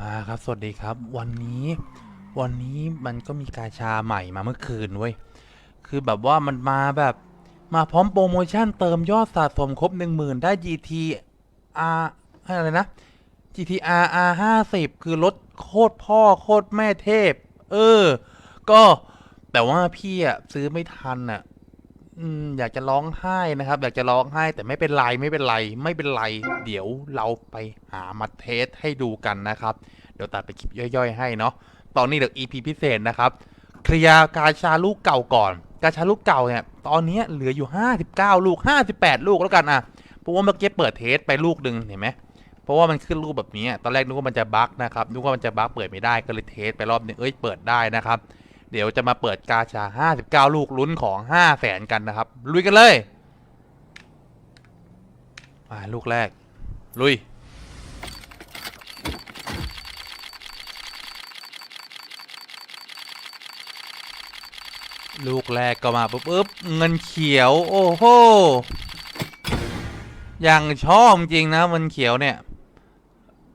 มาครับ สวัสดีครับ วันนี้วันนี้มันก็มีกาชาใหม่มาเมื่อคืนเว้ย คือแบบว่ามันมาแบบมาพร้อมโปรโมชั่นเติมยอดสะสมครบ 10,000 ได้ GT R อะไรนะ GTR R 50 คือรถโคตรพ่อโคตรแม่เทพ เออ ก็แต่ว่าพี่อะซื้อไม่ทันอะ อืมอยากจะร้องไห้นะครับ อยากจะร้องไห้ แต่ไม่เป็นไรไม่เป็นไรไม่เป็นไร เดี๋ยวเราไปหามาเทสให้ดูกันนะครับ เดี๋ยวตัดไปคลิปย่อยๆ ให้เนาะตอนนี้เดี๋ยว EP พิเศษนะครับเคลียร์กาชาลูกเก่าก่อน กาชาลูกเก่าเนี่ยตอนนี้เหลืออยู่ 59 ลูก 58 ลูกแล้วกันอะเพราะว่าเมื่อกี้เปิดเทสไปลูกหนึ่งเห็นไหมเพราะว่ามันขึ้นรูปแบบนี้ตอนแรกนึกว่ามันจะบั๊กนะครับนึกว่ามันจะบั๊กเปิดไม่ได้ก็เลยเทสไปรอบหนึงเอ้ยเปิดได้นะครับ เดี๋ยวจะมาเปิดกาชา 59 ลูกลุ้นของ5แสนกันนะครับ ลุยกันเลยมาลูกแรก ลุย ลูกแรกก็มาปุ๊บปุ๊บเงินเขียว โอ้โหอย่างชอบจริงนะมันเขียวเนี่ย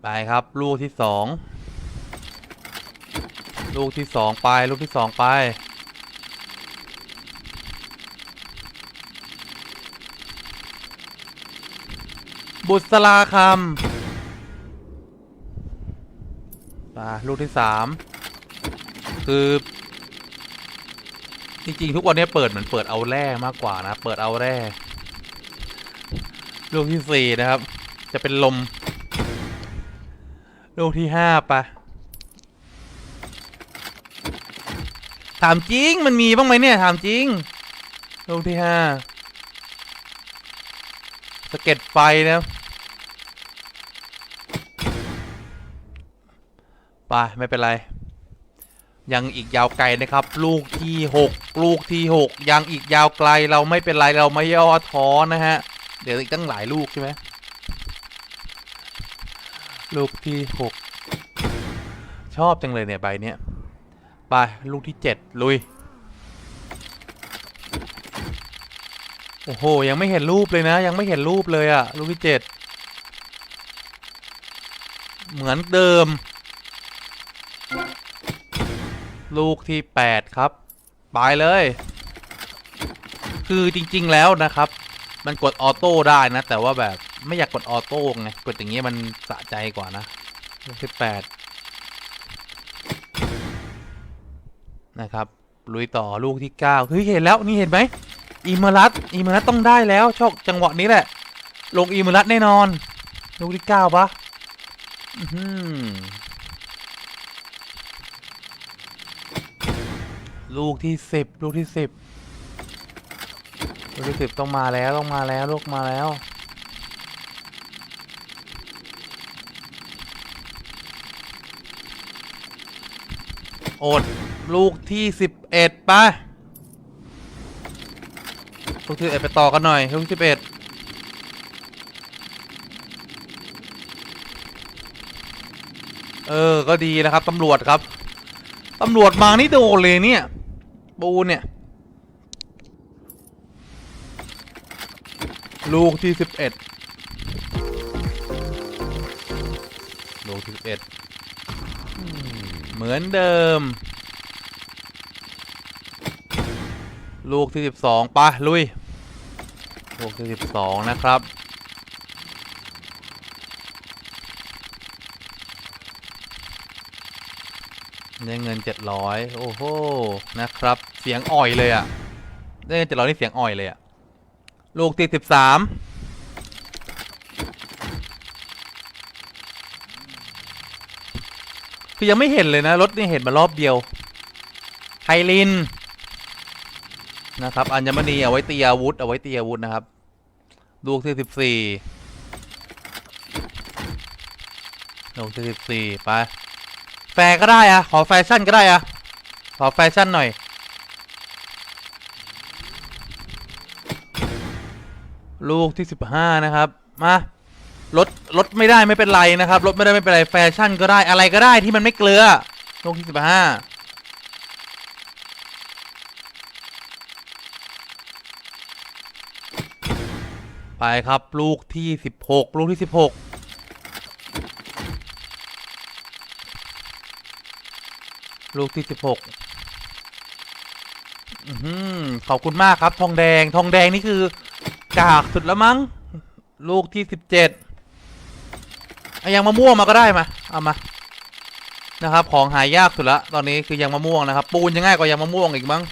ไปครับ ลูกที่สอง ลูกที่สองไป ลูกที่สองไป บุษราคำไปลูกที่สามคือจริงๆทุกวันนี้เปิดเหมือนเปิดเอาแร่มากกว่านะ เปิดเอาแร่ ลูกที่สี่นะครับ จะเป็นลม ลูกที่ห้าไปะ ถามจริงมันมีบ้างไหมเนี่ย ถามจริงลูกที่ห้าสะเก็ดไฟนะไปไม่เป็นไร ยังอีกยาวไกลนะครับ ลูกที่หกลูกที่หกยังอีกยาวไกลเราไม่เป็นไรเราไม่ย่อท้อนะฮะ เดี๋ยวอีกตั้งหลายลูกใช่ไหมลูกที่หกชอบจังเลยเนี่ยใบเนี้ย ไป ลูกที่เจ็ดลุย โอ้โห ยังไม่เห็นรูปเลยนะ ยังไม่เห็นรูปเลยอะลูกที่เจ็ดเหมือนเดิม ลูกที่แปดครับไปเลย คือจริง ๆ แล้วนะครับ มันกดออโต้ได้นะ แต่ว่าแบบไม่อยากกดออโต้ไง กดอย่างเงี้ยมันสะใจกว่านะลูกที่แปด นะครับลุยต่อลูกที่เก้าเฮ้ยเห็นแล้วนี่เห็นไหมอีเมรัตอีเมรัตต้องได้แล้วโชคจังหวะนี้แหละ ลงอีเมรัตแน่นอน ลูกที่เก้าปะอือหือลูกที่สิบลูกที่สิบลูกที่สิบต้องมาแล้วต้องมาแล้วลูกมาแล้ว อด ลูกที่สิบเอ็ดไปลูกที่เอ็ดไปต่อกันหน่อย ลูกสิบเอ็ดเออ ก็ดีนะครับตำรวจครับตำรวจมานี่โดนเลยเนี่ย ปูเนี่ย ลูกที่สิบเอ็ดลูกที่สิบเอ็ด เหมือนเดิม ลูกที่ 12ปะลุย ลูกที่ 12 นะครับได้เงิน 700 โอ้โห นะครับ เสียงอ่อยเลยอะ่ะ ได้เงิน 700 นี่เสียงอ่อยเลยอะ่ะ ลูกที่ 13 คือยังไม่เห็นเลยนะ รถนี่เห็นมารอบเดียวไฮลิน นะครับ อัญมณีเอาไว้ตีอาวุธ เอาไว้ตีอาวุธนะครับ ลูกที่สิบสี่ลูกที่สิบสี่ไปแฟก็ได้อะขอแฟชั่นก็ได้อะขอแฟชั่นหน่อย ลูกที่สิบห้านะครับ มา ลดลดไม่ได้ไม่เป็นไรนะครับลดไม่ได้ไม่เป็นไรแฟชั่นก็ได้อะไรก็ได้ที่มันไม่เกลือลูกที่สิบห้าไปครับลูกที่สิบหกลูกที่สิบหกลูกที่สิบหกอื้อหือขอบคุณมากครับ ทองแดง ทองแดงนี่คือกากสุดแล้วมั้ง ลูกที่สิบเจ็ด เอายังมะม่วงมาก็ได้มาเอามานะครับ ของหายากสุดละตอนนี้คือยังมะม่วงนะครับ ปูนยังง่ายกว่ายังมะม่วงอีกมั้ง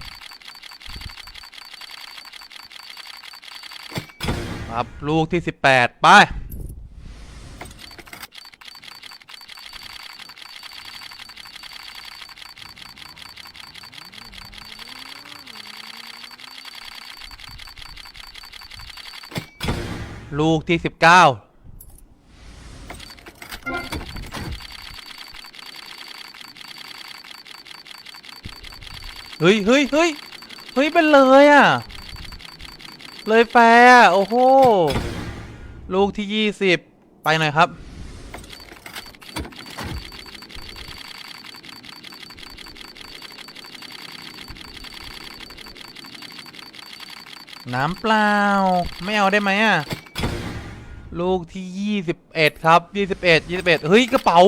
ครับลูกที่สิบแปดไปลูกที่สิบเก้า เฮ้ยเฮ้ยเฮ้ยเฮ้ยเป็นเลยอะ เลยแฟร์โอ้โห ลูกที่ยี่สิบไปหน่อยครับ น้ำเปล่า ไม่เอาได้ไหมอะ ลูกที่ยี่สิบเอ็ดครับยี่สิบเอ็ดยี่สิบเอ็ดเฮ้ย กระเป๋า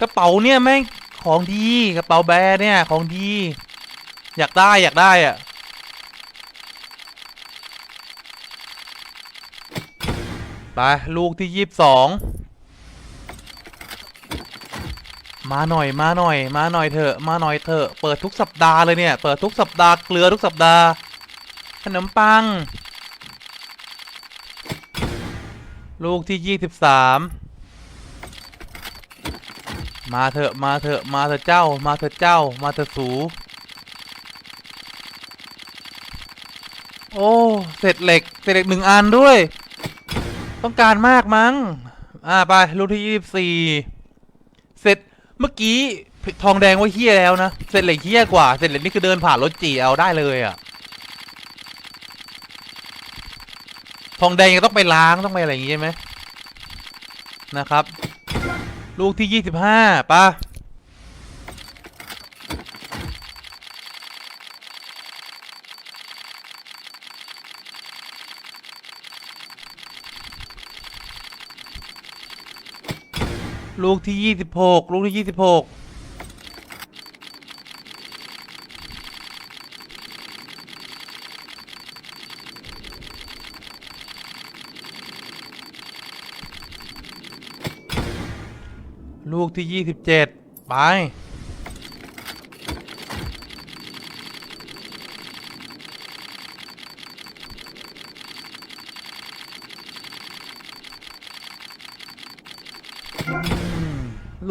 กระเป๋าเนี่ยแม่งของดี กระเป๋าแบร์เนี่ย ของดี อยากได้อยากได้อะไปลูกที่ยี่สิบสองมาหน่อยมาหน่อย มาหน่อยเถอะมาหน่อยเถอะเปิดทุกสัปดาห์เลยเนี่ย เปิดทุกสัปดาห์เกลือทุกสัปดาห์ขนมปัง ลูกที่ยี่สิบสามมาเถอะมาเถอะมาเถอะเจ้า มาเถอะเจ้า มาเถอะสู โอ้เสร็จเหล็กเสร็จเหล็กหนึ่งอันด้วย ต้องการมากมั้ง อ่าไปลูกที่ยี่สิบสี่เสร็จเมื่อกี้ทองแดงว่าเฮี้ยแล้วนะเสร็จเหล็กเฮี้ยกว่าเสร็จเหล็กนี่คือเดินผ่านรถจีเอาได้เลยอะ่ะทองแดงยังต้องไปล้างต้องไปอะไรอย่างงี้ใช่ไหมนะครับ ลูกที่ยี่สิบห้าป่ะ ลูกที่ยี่สิบหกลูกที่ยี่สิบหกลูกที่ยี่สิบเจ็ดไป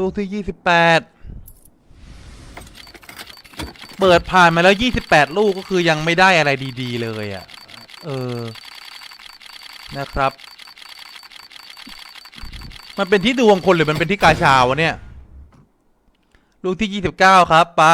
ลูกที่ยี่สิบแปดเปิดผ่านมาแล้วยี่สิบแปดลูกก็คือยังไม่ได้อะไรดีๆเลยอะ่ะ เออ นะครับ มันเป็นที่ดวงคนหรือมันเป็นที่กาชาวะเนี่ย ลูกที่ยี่สิบเก้าครับปะ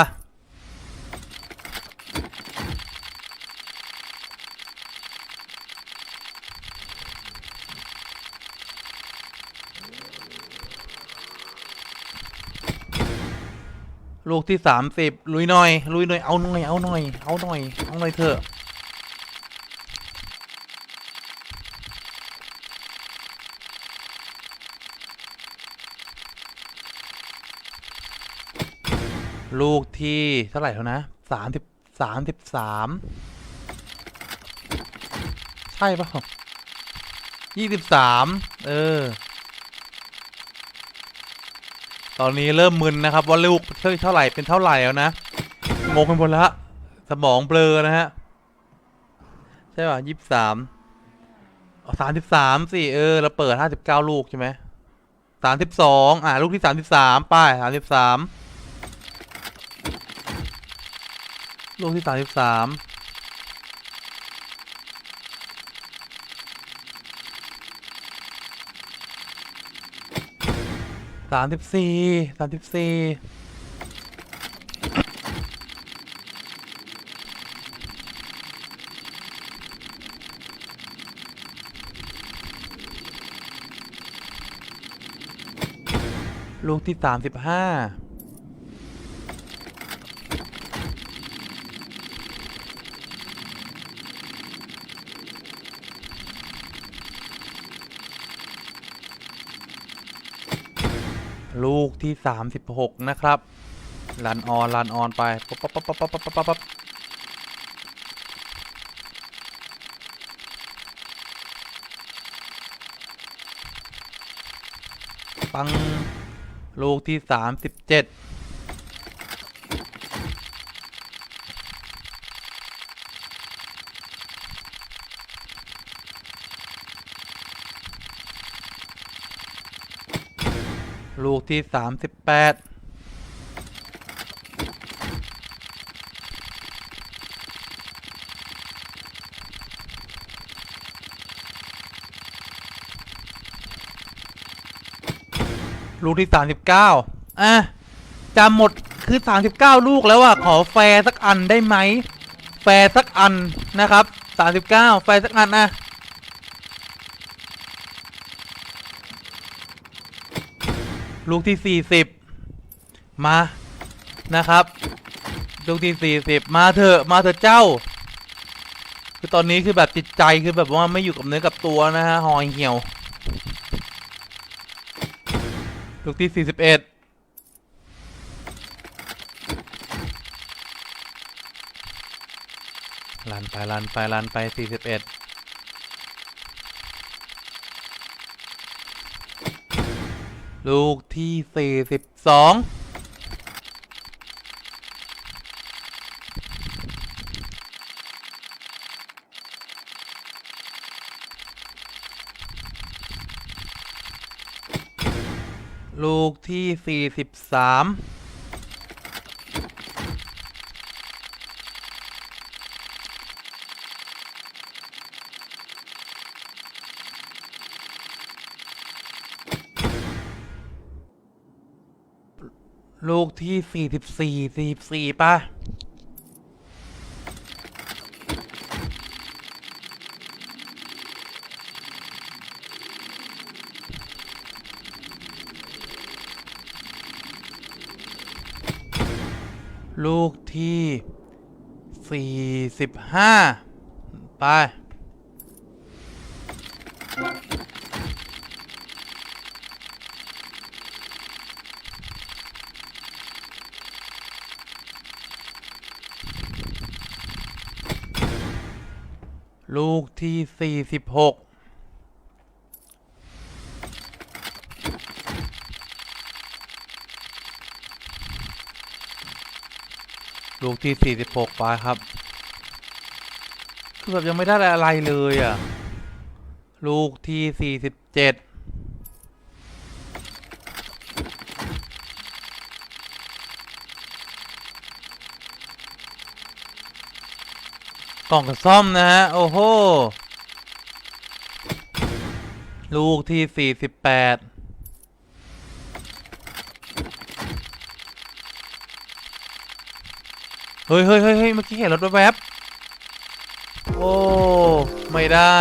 ลูกที่สามสิบลุยหน่อย ลุยหน่อย เอาหน่อย เอาหน่อย เอาหน่อย เอาหน่อยเถอะ ลูกที่เท่าไหร่แล้วนะสามสิบสามสิบสาม ใช่ป่ะยี่สิบสาม เออ ตอนนี้เริ่มมึนนะครับ ว่าลูกเท่าไหร่เป็นเท่าไหร่แล้วนะงงไปหมดละสมองเบลอนะฮะใช่ป่ะยี่สิบสามสามสิบสามสิเออเราเปิดห้าสิบเก้าลูกใช่ไหมสามสิบสองอ่าลูกที่สามสิบสามป้ายสามสิบสามลูกที่สามสิบสาม สามสิบสี่สามสิบสี่ลูกที่สามสิบห้า ลูกที่ 36 นะครับ ลันออนลันออนไปปั๊บปั๊บปั๊บปั๊บปั๊บปั๊บปัง ลูกที่ 37 ลูกที่สามสิบแปดลูกที่สามสิบเก้าอะจำหมดคือสามสิบเก้าลูกแล้วอะ ขอแฟร์สักอันได้ไหม แฟร์สักอันนะครับสามสิบเก้าแฟร์สักอันนะ ลูกที่ 40 มานะครับ ลูกที่ 40 มาเถอะมาเถอะเจ้า คือตอนนี้คือแบบจิตใจคือแบบว่าไม่อยู่กับเนื้อกับตัวนะฮะหอยเหี่ยว ลูกที่ 41ลันไปลันไปลันไป 41 ลูกที่สี่สิบสองลูกที่สี่สิบสาม ลูกที่สี่สิบสี่สี่สี่ป่ะ ลูกที่สี่สิบห้าไป ลูกที่ 46ลูกที่ 46ไปครับ คือแบบยังไม่ได้อะไรเลยอะ ลูกที่ 47 กล่องซ่อมนะฮะ โอ้โห ลูกที่สี่สิบแปดเฮ้ยเฮ้ยเฮ้ยเฮ้ยเมื่อกี้เห็นรถแวบๆโอ้ ไม่ได้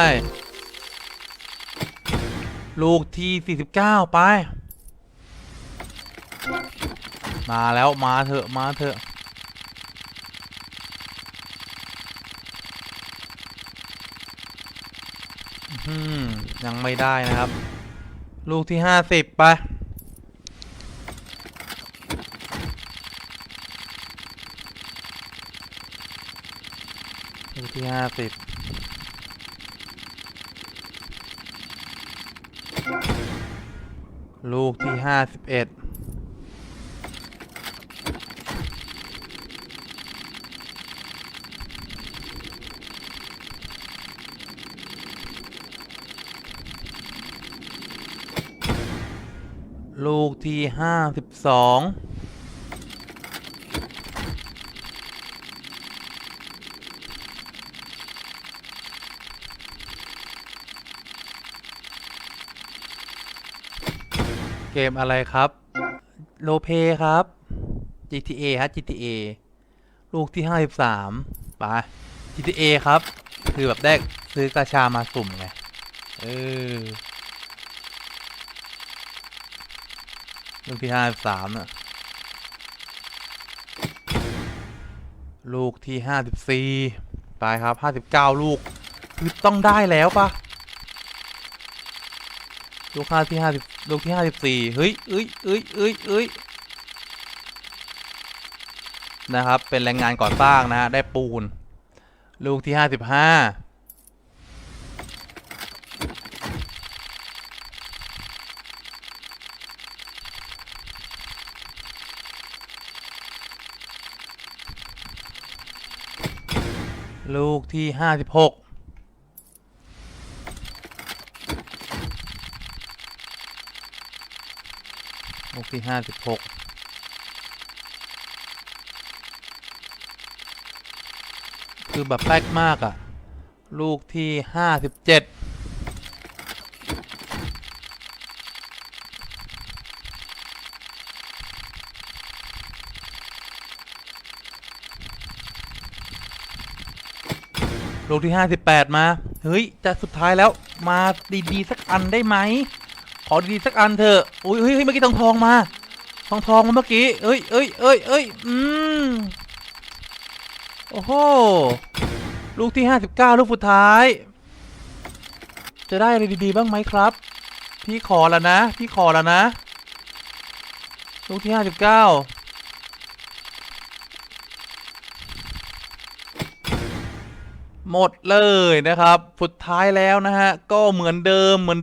ลูกที่ 49 ไป มาแล้วมาเถอะ มาเถอะ อืม ยังไม่ได้นะครับ ลูกที่50ไป ลูกที่ห้าสิบลูกที่ห้าสิบเอ็ด ลูกที่ห้าสิบสองเกมอะไรครับ โลเพครับ GTA ฮะ GTA ลูกที่ห้าสิบสามไป GTA ครับ คือแบบได้ซื้อกาชามาสุ่มไง เออ ลูกที่ห้าสิบสามอะลูกที่ห้าสิบสี่ไปครับห้าสิบเก้าลูก คือต้องได้แล้วปะลูกห้าที่ห้าสิบลูกที่ห้าสิบสี่เฮ้ยเอ้ยเอ้ยเอ้ยเอ้ยนะครับ เป็นแรงงานก่อสร้างนะฮะ ได้ปูน ลูกที่ห้าสิบห้า ลูกที่ห้าสิบหกลูกที่ห้าสิบหกคือแบบแป๊กมากอะ่ะ ลูกที่ห้าสิบเจ็ด ลูกที่ 58 มา เฮ้ย จะสุดท้ายแล้วมาดีๆ สักอันได้ไหม ขอดีๆสักอันเถอะอุ้ยเฮ้ยเมื่อกี้ทองทองมา ทองทองมาเมื่อกี้เอ้ยเอ้ยเอ้ยเอ้ยอืมโอ้โห ลูกที่ 59 ลูกสุดท้าย จะได้อะไรดีๆ บ้างไหมครับ พี่ขอแล้วนะ พี่ขอแล้วนะ ลูกที่ 59 หมดเลยนะครับ สุดท้ายแล้วนะฮะ ก็เหมือนเดิมเหมือน